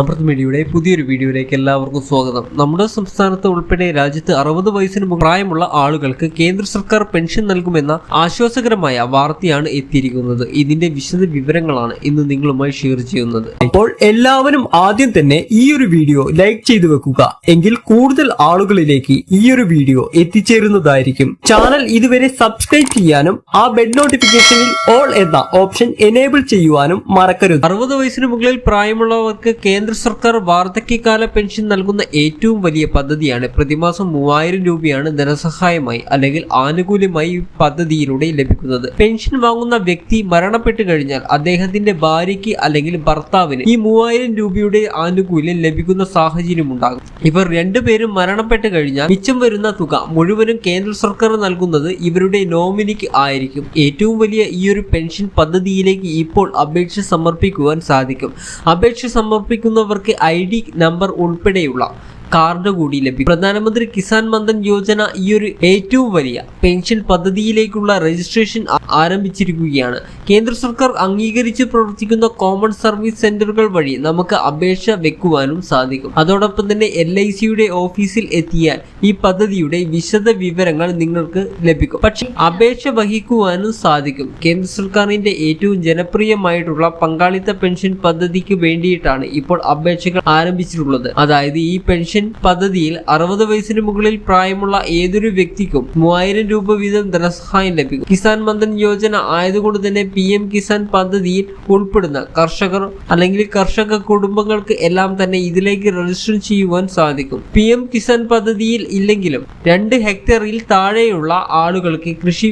അമൃത് മീഡിയയുടെ പുതിയൊരു വീഡിയോയിലേക്ക് എല്ലാവർക്കും സ്വാഗതം. നമ്മുടെ സംസ്ഥാനത്ത് ഉൾപ്പെടെ രാജ്യത്ത് അറുപത് വയസ്സിന് പ്രായമുള്ള ആളുകൾക്ക് കേന്ദ്ര സർക്കാർ പെൻഷൻ നൽകുമെന്ന ആശ്വാസകരമായ വാർത്തയാണ് എത്തിയിരിക്കുന്നത്. ഇതിന്റെ വിശദ വിവരങ്ങളാണ് ഇന്ന് നിങ്ങളുമായി ഷെയർ ചെയ്യുന്നത്. അപ്പോൾ എല്ലാവരും ആദ്യം തന്നെ ഈ ഒരു വീഡിയോ ലൈക്ക് ചെയ്തു വെക്കുക. എങ്കിൽ കൂടുതൽ ആളുകളിലേക്ക് ഈ ഒരു വീഡിയോ എത്തിച്ചേരുന്നതായിരിക്കും. ചാനൽ ഇതുവരെ സബ്സ്ക്രൈബ് ചെയ്യാനും ആ ബെഡ് നോട്ടിഫിക്കേഷനിൽ ഓൾ എന്ന ഓപ്ഷൻ എനേബിൾ ചെയ്യുവാനും മറക്കരുത്. അറുപത് വയസ്സിന് മുകളിൽ പ്രായമുള്ളവർക്ക് കേന്ദ്ര സർക്കാർ വാർദ്ധക്യകാല പെൻഷൻ നൽകുന്ന ഏറ്റവും വലിയ പദ്ധതിയാണ് പ്രതിമാസം മൂവായിരം രൂപയാണ് ധനസഹായമായി അല്ലെങ്കിൽ ആനുകൂല്യമായി പദ്ധതിയിലൂടെ ലഭിക്കുന്നത്. പെൻഷൻ വാങ്ങുന്ന വ്യക്തി മരണപ്പെട്ടു കഴിഞ്ഞാൽ അദ്ദേഹത്തിന്റെ ഭാര്യയ്ക്ക് അല്ലെങ്കിൽ ഭർത്താവിന് ഈ മൂവായിരം രൂപയുടെ ആനുകൂല്യം ലഭിക്കുന്ന സാഹചര്യം ഉണ്ടാകും. ഇവർ രണ്ടുപേരും മരണപ്പെട്ടു കഴിഞ്ഞാൽ മിച്ചം വരുന്ന തുക മുഴുവനും കേന്ദ്ര സർക്കാർ നൽകുന്നത് ഇവരുടെ നോമിനിക്ക് ആയിരിക്കും. ഏറ്റവും വലിയ ഈ ഒരു പെൻഷൻ പദ്ധതിയിലേക്ക് ഇപ്പോൾ അപേക്ഷ സമർപ്പിക്കുവാൻ സാധിക്കും. അപേക്ഷ സമർപ്പിക്കുന്നവർക്ക് ഐ ഡി നമ്പർ ഉൾപ്പെടെയുള്ള കാർഡ് കൂടി ലഭിക്കും പ്രധാനമന്ത്രി കിസാൻ മന്ദൻ യോജന ഈ ഒരു ഏറ്റവും വലിയ പെൻഷൻ പദ്ധതിയിലേക്കുള്ള രജിസ്ട്രേഷൻ ആരംഭിച്ചിരിക്കുകയാണ്. കേന്ദ്ര സർക്കാർ അംഗീകരിച്ച് പ്രവർത്തിക്കുന്ന കോമൺ സർവീസ് സെന്ററുകൾ വഴി നമുക്ക് അപേക്ഷ വെക്കുവാനും സാധിക്കും. അതോടൊപ്പം തന്നെ എൽ ഐ സിയുടെ ഓഫീസിൽ എത്തിയാൽ ഈ പദ്ധതിയുടെ വിശദ വിവരങ്ങൾ നിങ്ങൾക്ക് ലഭിക്കും. പക്ഷേ അപേക്ഷ വഹിക്കുവാനും സാധിക്കും. കേന്ദ്ര സർക്കാരിന്റെ ഏറ്റവും ജനപ്രിയമായിട്ടുള്ള പങ്കാളിത്ത പെൻഷൻ പദ്ധതിക്ക് വേണ്ടിയിട്ടാണ് ഇപ്പോൾ അപേക്ഷകൾ ആരംഭിച്ചിട്ടുള്ളത്. അതായത് ഈ പെൻഷൻ പദ്ധതിയിൽ അറുപത് വയസ്സിന് മുകളിൽ പ്രായമുള്ള ഏതൊരു വ്യക്തിക്കും മൂവായിരം രൂപ വീതം ധനസഹായം ലഭിക്കും. കിസാൻ മന്ദൻ യോജന ആയതുകൊണ്ട് തന്നെ പി എം കിസാൻ പദ്ധതിയിൽ ഉൾപ്പെടുന്ന കർഷകർ അല്ലെങ്കിൽ കർഷക കുടുംബങ്ങൾക്ക് എല്ലാം തന്നെ ഇതിലേക്ക് രജിസ്റ്റർ ചെയ്യുവാൻ സാധിക്കും. പി എം കിസാൻ പദ്ധതിയിൽ ഇല്ലെങ്കിലും രണ്ട് ഹെക്ടറിൽ താഴെയുള്ള ആളുകൾക്ക് കൃഷി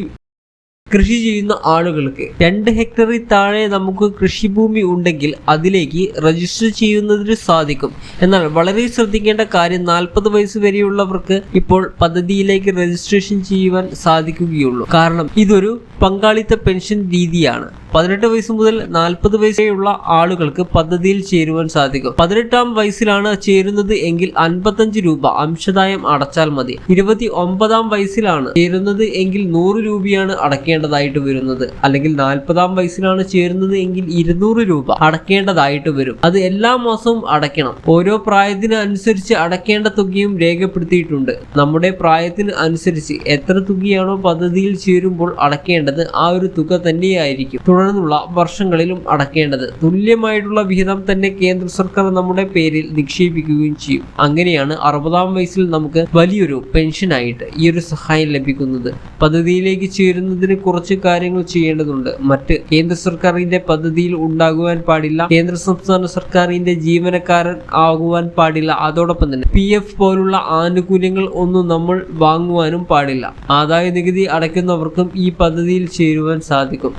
കൃഷി ചെയ്യുന്ന ആളുകൾക്ക് രണ്ട് ഹെക്ടറിൽ താഴെ നമുക്ക് കൃഷിഭൂമി ഉണ്ടെങ്കിൽ അതിലേക്ക് രജിസ്റ്റർ ചെയ്യുന്നതിന് സാധിക്കും. എന്നാൽ വളരെ ശ്രദ്ധിക്കേണ്ട കാര്യം നാൽപ്പത് വയസ്സ് വരെയുള്ളവർക്ക് ഇപ്പോൾ പദ്ധതിയിലേക്ക് രജിസ്ട്രേഷൻ ചെയ്യുവാൻ സാധിക്കുകയുള്ളൂ. കാരണം ഇതൊരു പങ്കാളിത്ത പെൻഷൻ രീതിയാണ്. പതിനെട്ട് വയസ്സ് മുതൽ നാൽപ്പത് വയസ്സുള്ള ആളുകൾക്ക് പദ്ധതിയിൽ ചേരുവാൻ സാധിക്കും. പതിനെട്ടാം വയസ്സിലാണ് ചേരുന്നത് എങ്കിൽ അൻപത്തഞ്ച് രൂപ അംശദായം അടച്ചാൽ മതി. ഇരുപത്തി ഒമ്പതാം വയസ്സിലാണ് ചേരുന്നത് എങ്കിൽ നൂറ് രൂപയാണ് അടക്കേണ്ടതായിട്ട് വരുന്നത്. അല്ലെങ്കിൽ നാൽപ്പതാം വയസ്സിലാണ് ചേരുന്നത് എങ്കിൽ ഇരുന്നൂറ് രൂപ അടക്കേണ്ടതായിട്ട് വരും. അത് എല്ലാ മാസവും അടയ്ക്കണം. ഓരോ പ്രായത്തിന് അനുസരിച്ച് അടയ്ക്കേണ്ട തുകയും രേഖപ്പെടുത്തിയിട്ടുണ്ട്. നമ്മുടെ പ്രായത്തിന് അനുസരിച്ച് എത്ര തുകയാണോ പദ്ധതിയിൽ ചേരുമ്പോൾ അടക്കേണ്ടത് ആ ഒരു തുക തന്നെയായിരിക്കും. തുടർന്നുള്ള വർഷങ്ങളിലും അടക്കേണ്ടത്. തുല്യമായിട്ടുള്ള വിഹിതം തന്നെ കേന്ദ്ര സർക്കാർ നമ്മുടെ പേരിൽ നിക്ഷേപിക്കുകയും ചെയ്യും. അങ്ങനെയാണ് അറുപതാം വയസ്സിൽ നമുക്ക് വലിയൊരു പെൻഷനായിട്ട് ഈ ഒരു സഹായം ലഭിക്കുന്നത്. പദ്ധതിയിലേക്ക് ചേരുന്നതിന് കുറച്ച് കാര്യങ്ങൾ ചെയ്യേണ്ടതുണ്ട്. മറ്റ് കേന്ദ്ര സർക്കാരിന്റെ പദ്ധതിയിൽ ഉണ്ടാകുവാൻ പാടില്ല. കേന്ദ്ര സംസ്ഥാന സർക്കാരിന്റെ ജീവനക്കാരൻ ആകുവാൻ പാടില്ല. അതോടൊപ്പം തന്നെ പി എഫ് പോലുള്ള ആനുകൂല്യങ്ങൾ ഒന്നും നമ്മൾ വാങ്ങുവാനും പാടില്ല. ആദായ നികുതി അടയ്ക്കുന്നവർക്കും ഈ പദ്ധതിയിൽ ചേരുവാൻ സാധിക്കും.